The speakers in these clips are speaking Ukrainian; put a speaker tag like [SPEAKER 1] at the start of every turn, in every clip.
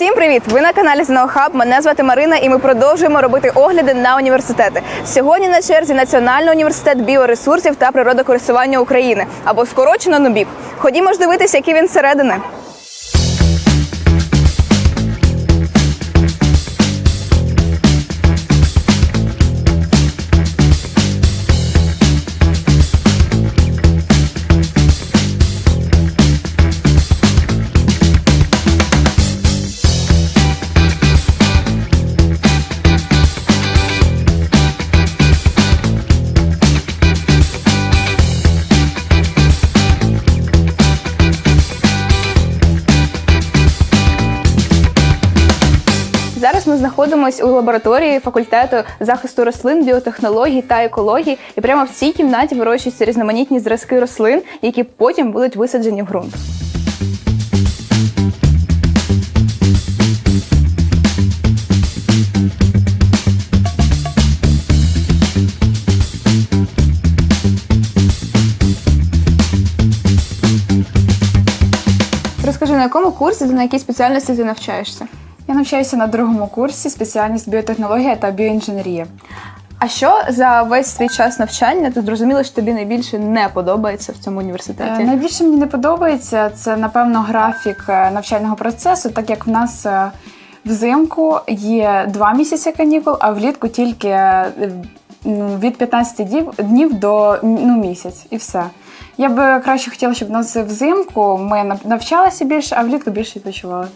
[SPEAKER 1] Всім привіт! Ви на каналі Хаб. Мене звати Марина, і ми продовжуємо робити огляди на університети. Сьогодні на черзі Національний університет біоресурсів та природокористування України або скорочено НУБІП. Ходімо ж дивитися, який він зсередини. Зараз знаходимося у лабораторії факультету захисту рослин, біотехнологій та екології. І прямо в цій кімнаті вирощуються різноманітні зразки рослин, які потім будуть висаджені в ґрунт. Розкажи, на якому курсі та на якій спеціальності ти навчаєшся?
[SPEAKER 2] Я навчаюся на другому курсі спеціальність біотехнологія та біоінженерія.
[SPEAKER 1] А що за весь свій час навчання ти зрозуміла, що тобі найбільше не подобається в цьому
[SPEAKER 2] Е,
[SPEAKER 1] університеті?
[SPEAKER 2] Найбільше мені не подобається це, напевно, графік е, навчального процесу, так як в нас е, взимку є два місяці канікул, а влітку тільки е, ну, від 15 днів, днів до ну, місяць і все. Я би краще хотіла, щоб нас взимку ми навчалися більше, а влітку більше відпочивали.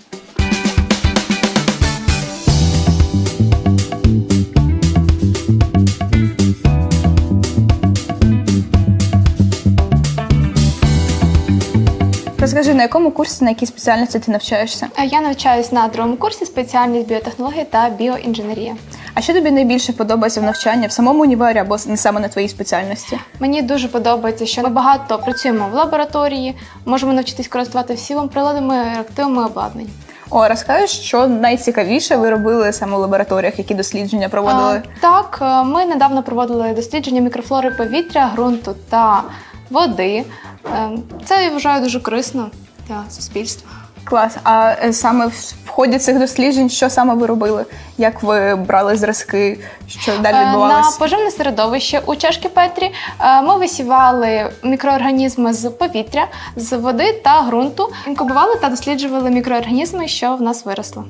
[SPEAKER 1] Розкажи, на якому курсі, на якій спеціальності ти навчаєшся?
[SPEAKER 3] Е, Я навчаюсь на другому курсі спеціальність біотехнології та біоінженерія.
[SPEAKER 1] А що тобі найбільше подобається в навчанні в самому універі або не саме на твоїй спеціальності?
[SPEAKER 3] Мені дуже подобається, що ми багато працюємо в лабораторії, можемо навчитись користувати всілом приладами, реактивами обладнання.
[SPEAKER 1] О, розкажеш, що найцікавіше ви робили саме в лабораторіях, які дослідження проводили?
[SPEAKER 3] Е, Так, е, ми недавно проводили дослідження мікрофлори повітря, ґрунту та води. Е, Це я вважаю дуже корисно для суспільства.
[SPEAKER 1] Клас. А е, саме в ході цих досліджень, що саме ви робили? Як ви брали зразки? Що далі
[SPEAKER 3] Е, На поживне середовище у чашки Петрі е, ми висівали мікроорганізми з повітря, з води та ґрунту, інкубували та досліджували мікроорганізми, що в нас виросли.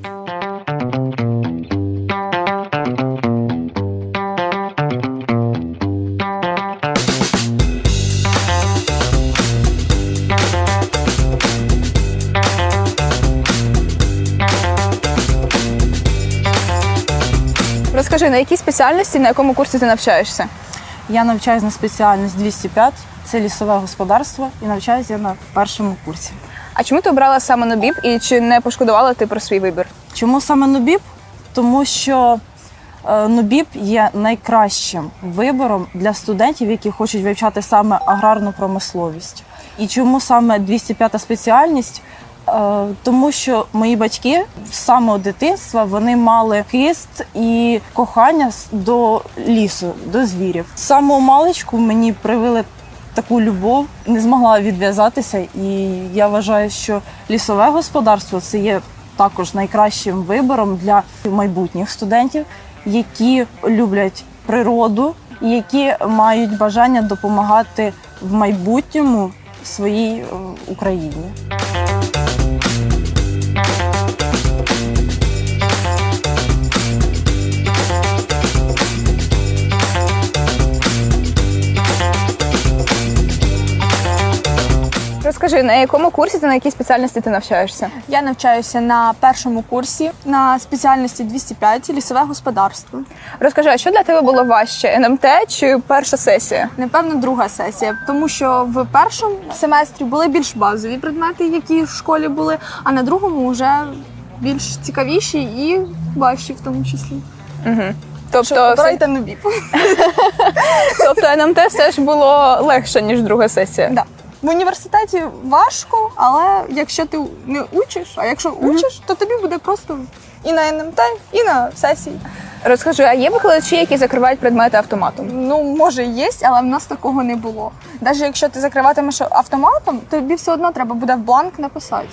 [SPEAKER 1] Розкажи, на якій спеціальності, на якому курсі ти навчаєшся?
[SPEAKER 4] Я навчаюсь на спеціальність 205, це лісове господарство, і навчаюся я на першому курсі.
[SPEAKER 1] А чому ти обрала саме НОБІП і чи не пошкодувала ти про свій вибір?
[SPEAKER 4] Чому саме Нубіб? Тому що е, Нубіб є найкращим вибором для студентів, які хочуть вивчати саме аграрну промисловість. І чому саме 205 спеціальність? Е, Тому що мої батьки з самого дитинства вони мали хист і кохання до лісу, до звірів. З самого маличку мені привили таку любов, не змогла відв'язатися. І я вважаю, що лісове господарство це є також найкращим вибором для майбутніх студентів, які люблять природу, які мають бажання допомагати в майбутньому своїй е, Україні.
[SPEAKER 1] Розкажи, на якому курсі та на якій спеціальності ти навчаєшся?
[SPEAKER 5] Я навчаюся на першому курсі на спеціальності 205 лісове господарство.
[SPEAKER 1] Розкажи, а що для тебе було важче? НМТ чи перша сесія?
[SPEAKER 5] Напевно, друга сесія, тому що в першому семестрі були більш базові предмети, які в школі були, а на другому вже більш цікавіші і важчі в тому числі.
[SPEAKER 1] Тобто,
[SPEAKER 5] Обирайте на бік.
[SPEAKER 1] тобто НМТ все ж було легше, ніж друга сесія.
[SPEAKER 5] Да. В університеті важко, але якщо ти не учиш, а якщо учиш, то тобі буде просто і на НМТ, і на сесії.
[SPEAKER 1] Розкажи, а є викладачі, які закривають предмети автоматом?
[SPEAKER 5] Ну, може, є, але в нас такого не було. Навіть якщо ти закриватимеш автоматом, тобі все одно треба буде в бланк написати.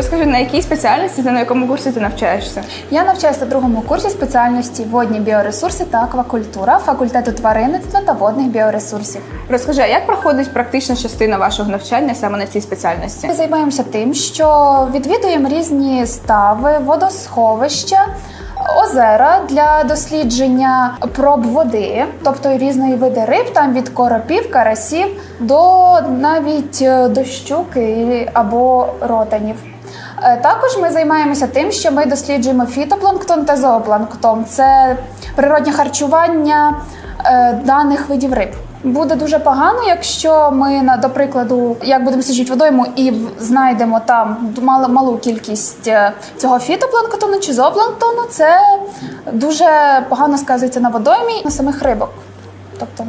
[SPEAKER 1] Розкажи, на якій спеціальності та на якому курсі ти навчаєшся?
[SPEAKER 2] Я навчаюся на другому курсі спеціальності водні біоресурси та аквакультура факультету тваринництва та водних біоресурсів.
[SPEAKER 1] Розкажи, а як проходить практична частина вашого навчання саме на цій спеціальності?
[SPEAKER 2] Ми займаємося тим, що відвідуємо різні стави, водосховища. Озера для дослідження проб води, тобто різної види риб, там від коропів, карасів до навіть е, до щуки або ротанів. Е, Також ми займаємося тим, що ми досліджуємо фітопланктон та зоопланктон. Це природнє харчування е, даних видів риб. Буде дуже погано, якщо ми на до прикладу, як будемо досліджувати водойму і знайдемо там мал, малу кількість е, цього фітопланктону чи зоопланктону, це дуже погано сказується на водоймі на самих рибок. Тобто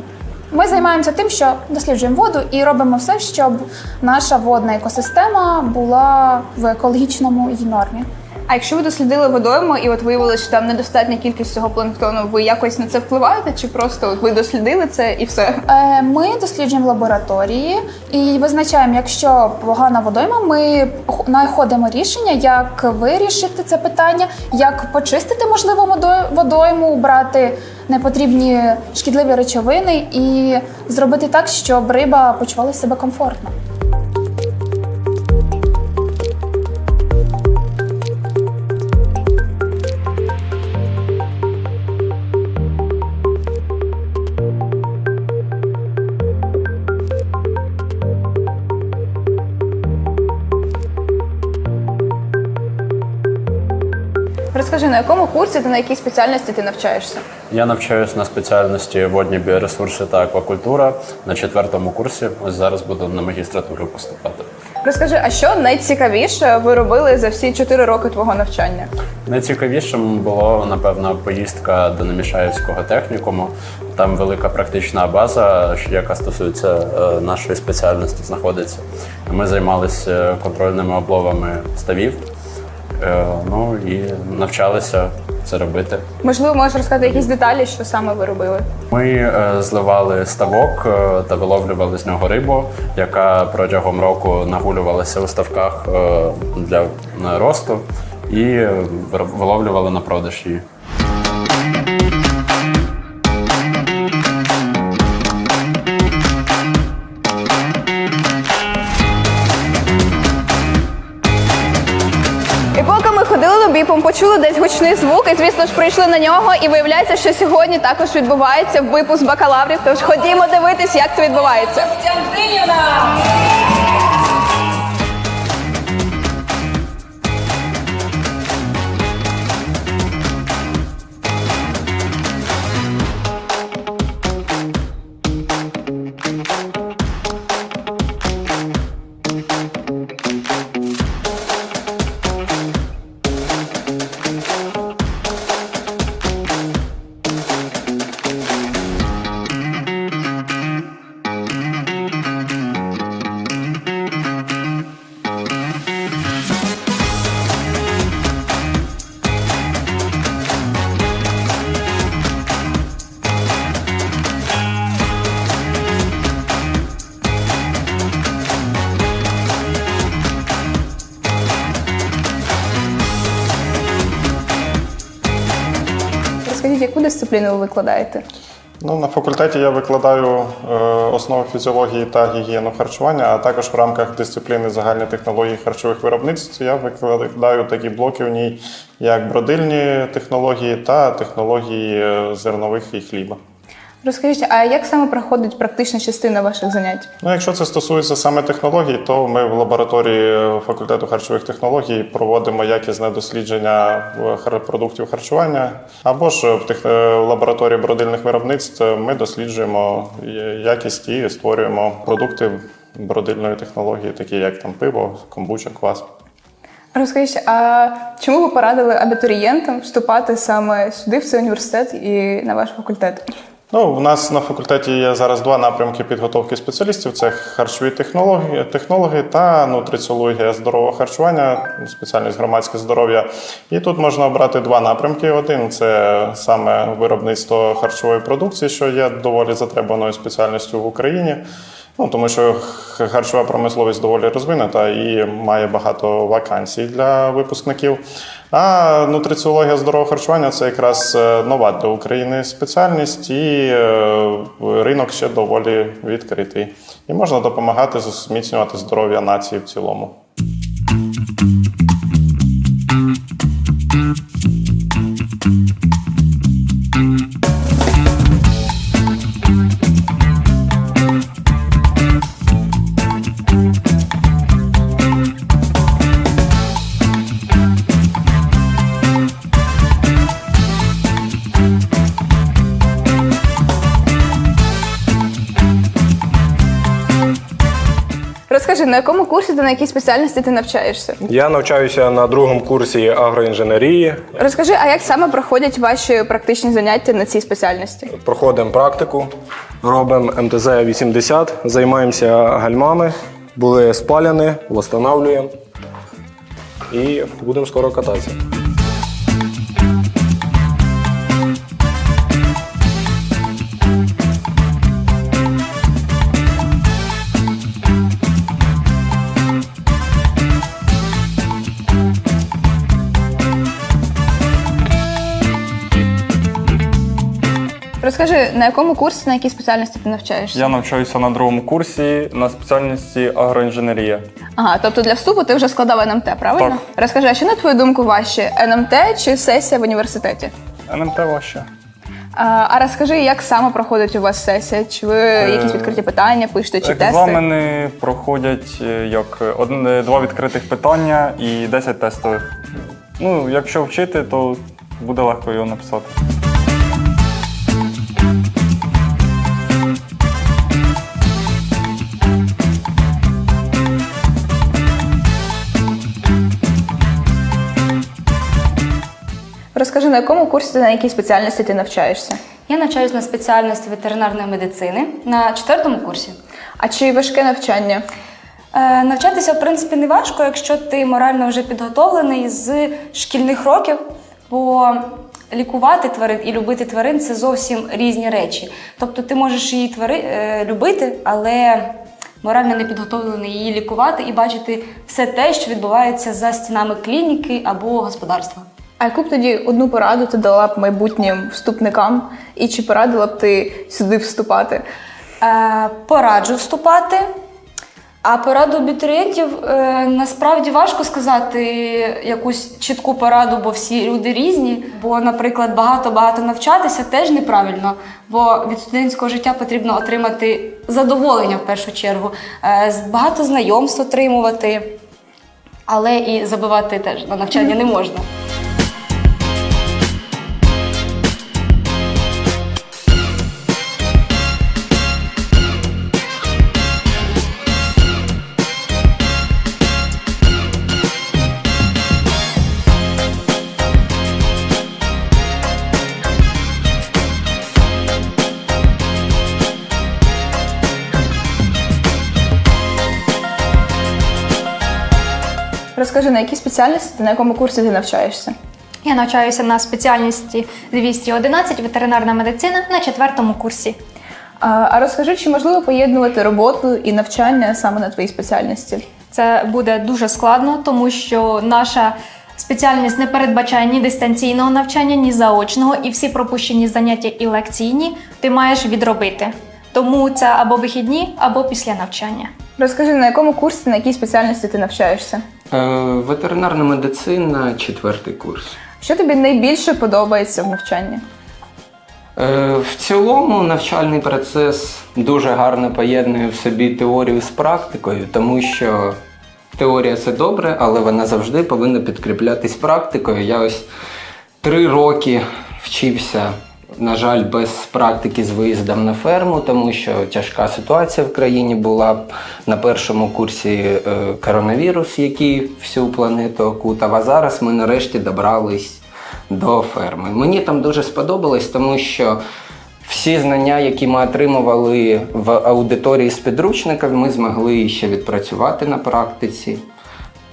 [SPEAKER 2] ми займаємося тим, що досліджуємо воду і робимо все, щоб наша водна екосистема була в екологічному її нормі.
[SPEAKER 1] А якщо ви дослідили водойму і от виявили, що там недостатня кількість цього планктону, ви якось на це впливаєте, чи просто от ви дослідили це і все?
[SPEAKER 2] Е, Ми досліджуємо лабораторії і визначаємо, якщо погана водойма, ми знаходимо рішення, як вирішити це питання, як почистити можливо водой- водойму, убрати непотрібні шкідливі речовини і зробити так, щоб риба почувала себе комфортно.
[SPEAKER 1] Якому курсі та на якій спеціальності ти навчаєшся?
[SPEAKER 6] Я навчаюся на спеціальності водні біоресурси та аквакультура на четвертому курсі. Ось зараз буду на магістратуру поступати.
[SPEAKER 1] Розкажи, а що найцікавіше ви робили за всі 4 роки твого навчання?
[SPEAKER 6] Найцікавішим було напевно поїздка до Немішаївського технікуму. Там велика практична база, яка стосується е, нашої спеціальності, знаходиться. Ми займалися контрольними обловами ставів. Е, Ну і навчалися це робити.
[SPEAKER 1] Можливо, можеш розказати якісь деталі, що саме ви робили?
[SPEAKER 6] Ми е, зливали ставок е, та виловлювали з нього рибу, яка протягом року нагулювалася у ставках для росту, і виловлювали на продаж її.
[SPEAKER 1] Ходили почули десь гучний звук, і звісно ж прийшли на нього. І виявляється, що сьогодні також відбувається випуск бакалаврів. Тож ходімо дивитись, як це відбувається. Розкажіть, яку дисципліну ви викладаєте?
[SPEAKER 7] Ну, на факультеті я викладаю е, основи фізіології та гігієну харчування, а також в рамках дисципліни загальної технології харчових виробництв я викладаю такі блоки в ній, як бродильні технології та технології е, зернових і хліба.
[SPEAKER 1] Розкажіть, а як саме проходить практична частина ваших занять?
[SPEAKER 7] Ну, якщо це стосується саме технологій, то ми в лабораторії факультету харчових технологій проводимо якісне дослідження продуктів харчування. Або ж в, тех... е, лабораторії бродильних виробництв ми досліджуємо якість і створюємо продукти бродильної технології, такі як там пиво, комбуча, квас.
[SPEAKER 1] Розкажіть, а чому ви порадили абітурієнтам вступати саме сюди, в цей університет і на ваш факультет?
[SPEAKER 7] Ну, в нас на факультеті є зараз два напрямки підготовки спеціалістів: це харчові технології, технологи та нутриціологія здорового харчування, спеціальність громадське здоров'я. І тут можна обрати два напрямки. Один це саме виробництво харчової продукції, що є доволі затребаною спеціальністю в Україні. Ну, тому що харчова промисловість доволі розвинута і має багато вакансій для випускників. А нутриціологія здорового харчування це якраз е, нова для України спеціальність, і е, ринок ще доволі відкритий. І можна допомагати зміцнювати здоров'я нації в цілому.
[SPEAKER 1] Розкажи, на якому курсі та на якій спеціальності ти навчаєшся?
[SPEAKER 8] Я навчаюся на другому курсі агроінженерії.
[SPEAKER 1] Розкажи, а як саме проходять ваші практичні заняття на цій спеціальності?
[SPEAKER 8] Проходимо практику, робимо МТЗ-80, займаємося гальмами, були спаляні, встановлюємо і будемо скоро кататися.
[SPEAKER 1] Розкажи, на якому курсі, на якій спеціальності ти навчаєшся?
[SPEAKER 9] Я навчаюся на другому курсі на спеціальності агроінженерія.
[SPEAKER 1] Ага, тобто для вступу ти вже складав НМТ, правильно?
[SPEAKER 9] Так.
[SPEAKER 1] Розкажи, а що на твою думку важче НМТ чи сесія в університеті?
[SPEAKER 9] НМТ важче.
[SPEAKER 1] А, а розкажи, як саме проходить у вас сесія? Чи ви якісь відкриті питання пишете, чи тести?
[SPEAKER 9] Екзамени проходять е, як одне, два відкритих питання і 10 тестових. Ну, якщо вчити, то буде легко його написати.
[SPEAKER 1] Розкажи, на якому курсі та на якій спеціальності ти навчаєшся?
[SPEAKER 10] Я навчаюсь на спеціальності ветеринарної медицини на четвертому курсі.
[SPEAKER 1] А чи важке навчання?
[SPEAKER 10] Е, навчатися, в принципі, не важко, якщо ти морально вже підготовлений з шкільних років, бо лікувати тварин і любити тварин це зовсім різні речі. Тобто ти можеш її твари, е, любити, але морально не підготовлений її лікувати і бачити все те, що відбувається за стінами клініки або господарства.
[SPEAKER 1] А яку б тоді одну пораду ти дала б майбутнім вступникам? І чи порадила б ти сюди вступати?
[SPEAKER 10] Е, пораджу вступати. А пораду абітурієнтів е, насправді важко сказати якусь чітку пораду, бо всі люди різні. Бо, наприклад, багато-багато навчатися теж неправильно, бо від студентського життя потрібно отримати задоволення в першу чергу, е, багато знайомств отримувати, але і забивати теж на навчання не можна.
[SPEAKER 1] Розкажи, на якій спеціальності та на якому курсі ти навчаєшся?
[SPEAKER 11] Я навчаюся на спеціальності 211 ветеринарна медицина на четвертому курсі.
[SPEAKER 1] А, а розкажи, чи можливо поєднувати роботу і навчання саме на твоїй спеціальності?
[SPEAKER 11] Це буде дуже складно, тому що наша спеціальність не передбачає ні дистанційного навчання, ні заочного, і всі пропущені заняття і лекційні ти маєш відробити. Тому це або вихідні, або після навчання.
[SPEAKER 1] Розкажи, на якому курсі, на якій спеціальності ти навчаєшся?
[SPEAKER 12] Е, Ветеринарна медицина, четвертий курс.
[SPEAKER 1] Що тобі найбільше подобається в навчанні?
[SPEAKER 12] Е, В цілому навчальний процес дуже гарно поєднує в собі теорію з практикою, тому що теорія це добре, але вона завжди повинна підкріплятись практикою. Я ось три роки вчився, на жаль, без практики з виїздом на ферму, тому що тяжка ситуація в країні була на першому курсі е, коронавірус, який всю планету окутав. А зараз ми нарешті добрались до ферми. Мені там дуже сподобалось, тому що всі знання, які ми отримували в аудиторії з підручників, ми змогли ще відпрацювати на практиці.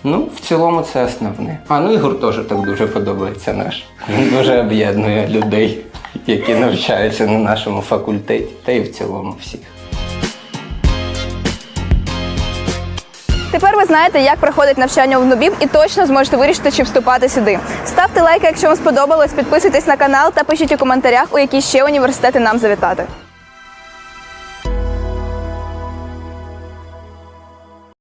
[SPEAKER 12] Ну, в цілому це основне. А ну і гуртожиток дуже подобається наш. Він дуже об'єднує людей, які навчаються на нашому факультеті, та й в цілому всіх.
[SPEAKER 1] Тепер ви знаєте, як проходить навчання в Нубіб і точно зможете вирішити, чи вступати сюди. Ставте лайки, якщо вам сподобалось, підписуйтесь на канал та пишіть у коментарях, у які ще університети нам завітати.